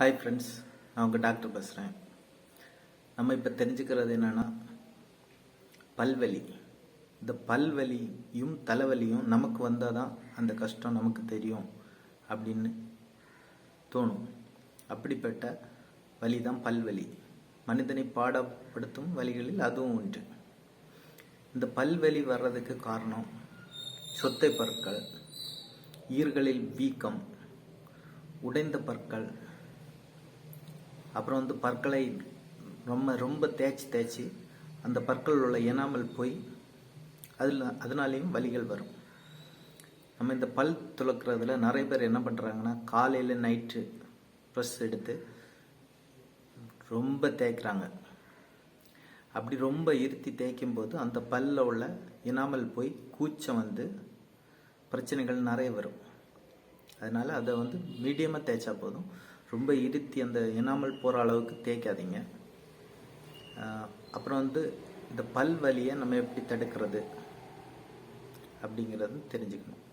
Hi friends நான் உங்கள் doctor பேசுகிறேன் நம்ம இப்போ தெரிஞ்சுக்கிறது என்னென்னா பல்வலி. இந்த பல்வலியும் தலைவலியும் நமக்கு வந்தால் தான் அந்த கஷ்டம் நமக்கு தெரியும் அப்படின்னு தோணும். அப்படிப்பட்ட வலி தான் பல்வலி. மனிதனை பாடப்படுத்தும் வழிகளில் அதுவும் ஒன்று. இந்த பல்வலி வர்றதுக்கு காரணம் சொத்தை பற்கள் ஈர்களில் வீக்கம் உடைந்த பற்கள் அப்புறம் வந்து பற்களை ரொம்ப ரொம்ப தேய்ச்சி தேய்ச்சி அந்த பற்கள் உள்ள எனாமல் போய் அதில் அதனாலேயும் வலிகள் வரும். நம்ம இந்த பல் துளக்குறதுல நிறைய பேர் என்ன பண்ணுறாங்கன்னா காலையில் நைட்டு ப்ரெஸ் எடுத்து ரொம்ப தேய்க்கிறாங்க. அப்படி ரொம்ப இருத்தி தேய்க்கும் போது அந்த பல்ல உள்ள இனாமல் போய் கூச்சம் வந்து பிரச்சனைகள் நிறைய வரும். அதனால் அதை வந்து மீடியமாக தேய்ச்சா போதும். ரொம்ப இருத்தி அந்த எனாமல் போகிற அளவுக்கு தேய்க்காதீங்க. அப்புறம் வந்து இந்த பல் வலியை நம்ம எப்படி தடுக்கிறது அப்படிங்கிறது தெரிஞ்சுக்கணும்.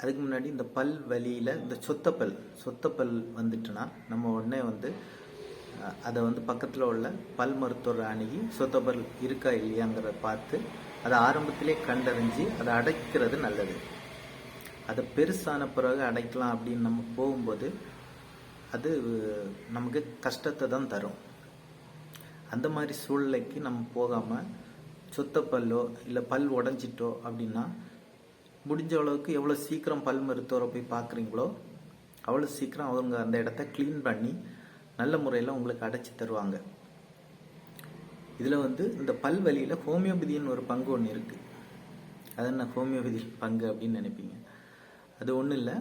அதுக்கு முன்னாடி இந்த பல் வலியில் இந்த சொத்தப்பல் சொத்தப்பல் வந்துட்டுனா நம்ம உடனே வந்து அதை வந்து பக்கத்தில் உள்ள பல் மருத்துவரை அணுகி சொத்தப்பல் இருக்கா இல்லையாங்கிறத பார்த்து அதை ஆரம்பத்திலே கண்டறிஞ்சு அதை அடைக்கிறது நல்லது. அதை பெருசான பிறகு அடைக்கலாம் அப்படின்னு நம்ம போகும்போது அது நமக்கு கஷ்டத்தை தான் தரும். அந்த மாதிரி சூழ்நிலைக்கு நம்ம போகாமல் சொத்த பல்லோ இல்லை பல் உடஞ்சிட்டோ அப்படின்னா முடிஞ்ச அளவுக்கு எவ்வளோ சீக்கிரம் பல் மருத்துவரை போய் பார்க்குறீங்களோ அவ்வளோ சீக்கிரம் அவங்க அந்த இடத்த க்ளீன் பண்ணி நல்ல முறையில் உங்களுக்கு அடைச்சி தருவாங்க. இதில் வந்து இந்த பல் வழியில் ஹோமியோபதின்னு ஒரு பங்கு ஒன்று இருக்குது அது என்ன? ஹோமியோபதி பங்கு அப்படின்னு நினைப்பீங்க. அது ஒன்றும் இல்லை.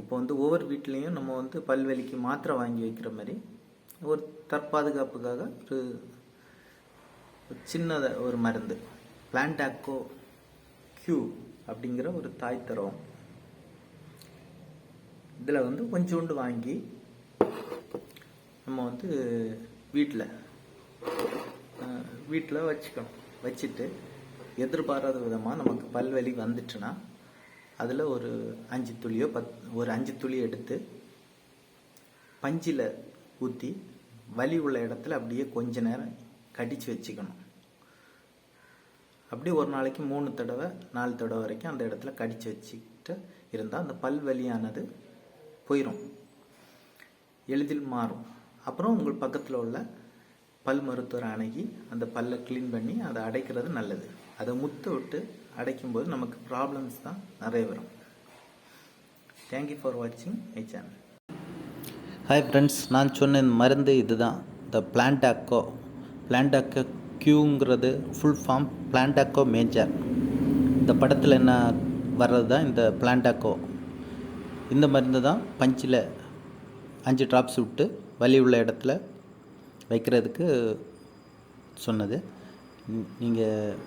இப்போ வந்து ஒவ்வொரு வீட்லேயும் நம்ம வந்து பல்வலிக்கு மாத்திரை வாங்கி வைக்கிற மாதிரி ஒரு தற்பாதுகாப்புக்காக ஒரு சின்னதை ஒரு மருந்து. பிளான்டாக்கோ கியூ அப்படிங்கிற ஒரு தாய் தரம் இதில் வந்து கொஞ்சோண்டு வாங்கி நம்ம வந்து வீட்டில் வீட்டில் வச்சுக்கணும். வச்சுட்டு எதிர்பாராத விதமாக நமக்கு பல்வலி வந்துட்டுன்னா அதில் ஒரு அஞ்சு துளியோ பத் ஒரு அஞ்சு துளி எடுத்து பஞ்சில் ஊற்றி வலி உள்ள இடத்துல அப்படியே கொஞ்ச நேரம் கடித்து வச்சுக்கணும். அப்படியே ஒரு நாளைக்கு மூணு தடவை நாலு தடவை வரைக்கும் அந்த இடத்துல கடித்து வச்சுக்கிட்டு இருந்தால் அந்த பல் வலியானது போயிடும் எளிதில் மாறும். அப்புறம் உங்கள் பக்கத்தில் உள்ள பல் மருத்துவரை அணுகி அந்த பல்லை க்ளீன் பண்ணி அதை அடைக்கிறது நல்லது. அதை முத்து விட்டு அடைக்கும்போது நமக்கு ப்ராப்ளம்ஸ் தான் நிறைய வரும். தேங்க்யூ ஃபார் வாட்சிங் ஐ சேனல் ஹாய் ஃப்ரெண்ட்ஸ் நான் சொன்ன இந்த மருந்து இதுதான். த பிளான்டாக்கோ பிளான்டாக்கோ கியூங்கிறது ஃபுல் ஃபார்ம் பிளான்டாக்கோ மேஜர் இந்த படத்தில் என்ன வர்றது தான் இந்த பிளான்டாக்கோ இந்த மருந்து தான் பஞ்சில் அஞ்சு ட்ராப்ஸ் விட்டு வலி உள்ள இடத்துல வைக்கிறதுக்கு சொன்னது. நீங்கள்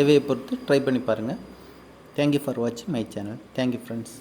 தேவையை பொறுத்து ட்ரை பண்ணி பாருங்கள் தேங்க்யூ ஃபார் வாட்சிங் my channel thank you friends